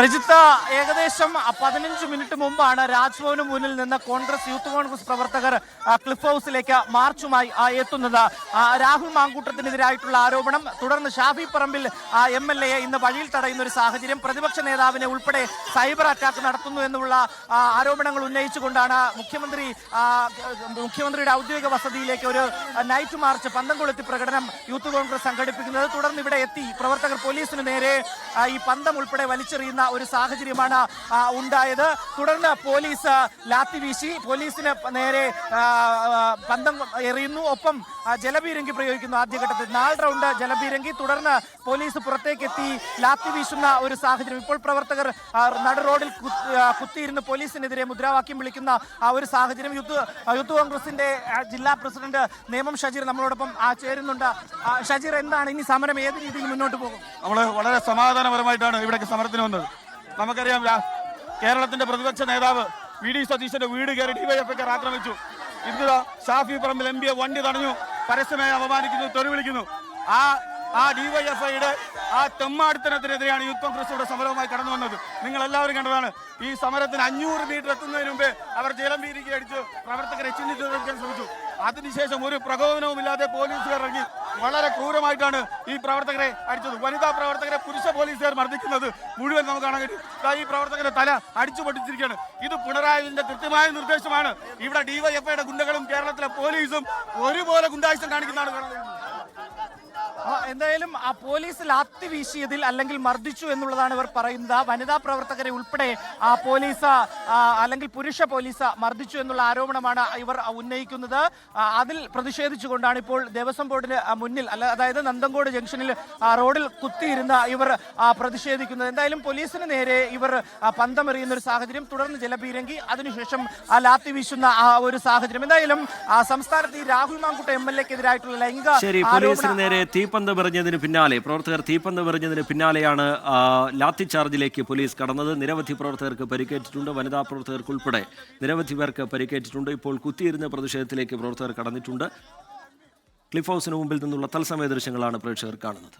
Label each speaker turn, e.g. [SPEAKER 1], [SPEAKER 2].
[SPEAKER 1] രജിത്ത് ഏകദേശം പതിനഞ്ച് മിനിറ്റ് മുമ്പാണ് രാജ്ഭവന് മുന്നിൽ നിന്ന് കോൺഗ്രസ് യൂത്ത് കോൺഗ്രസ് പ്രവർത്തകർ ക്ലിഫ് ഹൗസിലേക്ക് മാർച്ചുമായി എത്തുന്നത്. രാഹുൽ മാങ്കൂട്ടത്തിനെതിരായിട്ടുള്ള ആരോപണം. തുടർന്ന് ഷാഫി പറമ്പിൽ എം എൽ എയെ ഇന്ന് വഴിയിൽ തടയുന്ന ഒരു സാഹചര്യം പ്രതിപക്ഷ നേതാവിനെ ഉൾപ്പെടെ സൈബർ അറ്റാക്ക് നടത്തുന്നു എന്നുള്ള ആരോപണങ്ങൾ ഉന്നയിച്ചുകൊണ്ടാണ് മുഖ്യമന്ത്രി മുഖ്യമന്ത്രിയുടെ ഔദ്യോഗിക വസതിയിലേക്ക് ഒരു നൈറ്റ് മാർച്ച് പന്തം കൊളുത്തി പ്രകടനം യൂത്ത് കോൺഗ്രസ് സംഘടിപ്പിക്കുന്നത്. തുടർന്ന് ഇവിടെ എത്തി പ്രവർത്തകർ പോലീസിന് നേരെ ഈ പന്തം ഉൾപ്പെടെ വലിച്ചെറിയുന്ന ഒരു സാഹചര്യമാണ് ഉണ്ടായത്. തുടർന്ന് പോലീസ് ലാത്തി വീശി. പോലീസിന് നേരെ പന്തം എറിയുന്നു. ഒപ്പം ജലപീരങ്കി പ്രയോഗിക്കുന്നു ആദ്യഘട്ടത്തിൽ. നാല് റൗണ്ട് ജലപീരങ്കി. തുടർന്ന് പോലീസ് പുറത്തേക്ക് എത്തി ലാത്തി വീശുന്ന ഒരു സാഹചര്യം. ഇപ്പോൾ പ്രവർത്തകർ നട റോഡിൽ കുത്തിയിരുന്ന് പോലീസിനെതിരെ മുദ്രാവാക്യം വിളിക്കുന്ന ആ ഒരു സാഹചര്യം. യൂത്ത് യൂത്ത് കോൺഗ്രസിന്റെ ജില്ലാ പ്രസിഡന്റ് നേമം ഷജീർ നമ്മളോടൊപ്പം ചേരുന്നുണ്ട്. ഷജീർ എന്താണ്? ഇനി സമരം ഏത് രീതിയിൽ മുന്നോട്ട് പോകും?
[SPEAKER 2] നമ്മൾ വളരെ സമാധാനപരമായിട്ടാണ് ഇവിടേക്ക് സമരത്തിന് വന്നത്. നമുക്കറിയാം കേരളത്തിന്റെ പ്രതിപക്ഷ നേതാവ് വി ഡി സതീശന്റെ വീട് കയറി ഡിവൈഎഫ്ഐക്കാർ ആക്രമിച്ചു. ഇന്ന് ഷാഫി പറമ്പിൽ എം പിയെ വണ്ടി തടഞ്ഞു പരസ്യമായി അപമാനിക്കുന്നു തെറി വിളിക്കുന്നു. ആ ആ ഡിവൈഎഫ്ഐയുടെ ആ തെമ്മാടിത്തനത്തിനെതിരെയാണ് യൂത്ത് കോൺഗ്രസ് ഇവിടെ സമരവുമായി കടന്നു വന്നത്. നിങ്ങൾ എല്ലാവരും കണ്ടതാണ്. ഈ സമരത്തിന് അഞ്ഞൂറ് മീറ്റർ എത്തുന്നതിന് മുമ്പേ അവർ ജലം വീതിക്ക് അടിച്ച് പ്രവർത്തകരെ ചിഹ്നിച്ചുവെക്കാൻ ശ്രമിച്ചു. അതിനുശേഷം ഒരു പ്രകോപനവും ഇല്ലാതെ പോലീസുകാർ ഇറങ്ങി വളരെ ക്രൂരമായിട്ടാണ് ഈ പ്രവർത്തകരെ അടിച്ചത്. വനിതാ പ്രവർത്തകരെ പുരുഷ പോലീസുകാർ മർദ്ദിക്കുന്നത് മുഴുവൻ നമുക്ക് കാണാൻ കഴിയും. ഈ പ്രവർത്തകരെ തല അടിച്ചു പൊട്ടിച്ചിരിക്കുകയാണ്. ഇത് പിണറായിന്റെ കൃത്യമായ നിർദ്ദേശമാണ്. ഇവിടെ ഡിവൈഎഫ്ഐയുടെ ഗുണ്ടകളും കേരളത്തിലെ പോലീസും ഒരുപോലെ ഗുണ്ടായുസം കാണിക്കുന്നതാണ്
[SPEAKER 1] ആ, എന്തായാലും ആ പോലീസിൽ അത്തി വീശിയതിൽ അല്ലെങ്കിൽ മർദ്ദിച്ചു എന്നുള്ളതാണ് ഇവർ പറയുന്നത്. വനിതാ പ്രവർത്തകരെ ഉൾപ്പെടെ ആ പോലീസ് അല്ലെങ്കിൽ പുരുഷ പോലീസ് മർദ്ദിച്ചു എന്നുള്ള ആരോപണമാണ് ഇവർ ഉന്നയിക്കുന്നത്. അതിൽ പ്രതിഷേധിച്ചുകൊണ്ടാണ് ഇപ്പോൾ ദേവസ്വം ബോർഡിന് മുന്നിൽ അല്ല അതായത് നന്തങ്കോട് ജംഗ്ഷനിൽ റോഡിൽ കുത്തിയിരുന്ന ഇവർ പ്രതിഷേധിക്കുന്നത്. എന്തായാലും പോലീസിന് നേരെ ഇവർ പന്തമെറിയുന്ന ഒരു സാഹചര്യം തുടർന്ന് ജലപീരങ്കി അതിനുശേഷം ആ ലാത്തി വീശുന്ന ആ ഒരു സാഹചര്യം. എന്തായാലും സംസ്ഥാനത്ത് ഈ രാഹുൽ മാങ്കുട്ട എം എൽ എക്കെതിരായിട്ടുള്ള ലൈംഗിക
[SPEAKER 3] പോലീസിന് നേരെ തീപ്പന്ത് പറഞ്ഞതിന് പിന്നാലെ പ്രവർത്തകർ തീപ്പന്ത് പറഞ്ഞതിന് പിന്നാലെയാണ് ലാത്തി ചാർജിലേക്ക് പോലീസ് കടന്നത്. നിരവധി പ്രവർത്തകർക്ക് പരിക്കേറ്റിട്ടുണ്ട് വനിതാ പ്രവർത്തകർക്ക് ഉൾപ്പെടെ നിരവധി പേർക്ക് പരിക്കേറ്റിട്ടുണ്ട്. ഇപ്പോൾ കുത്തിയിരുന്ന പ്രതിഷേധത്തിലേക്ക് പ്രവർത്തകർ കടന്നിട്ടുണ്ട്. ക്ലിഫ് ഹൗസിന് മുമ്പിൽ നിന്നുള്ള തത്സമയ ദൃശ്യങ്ങളാണ് പ്രേക്ഷകർ കാണുന്നത്.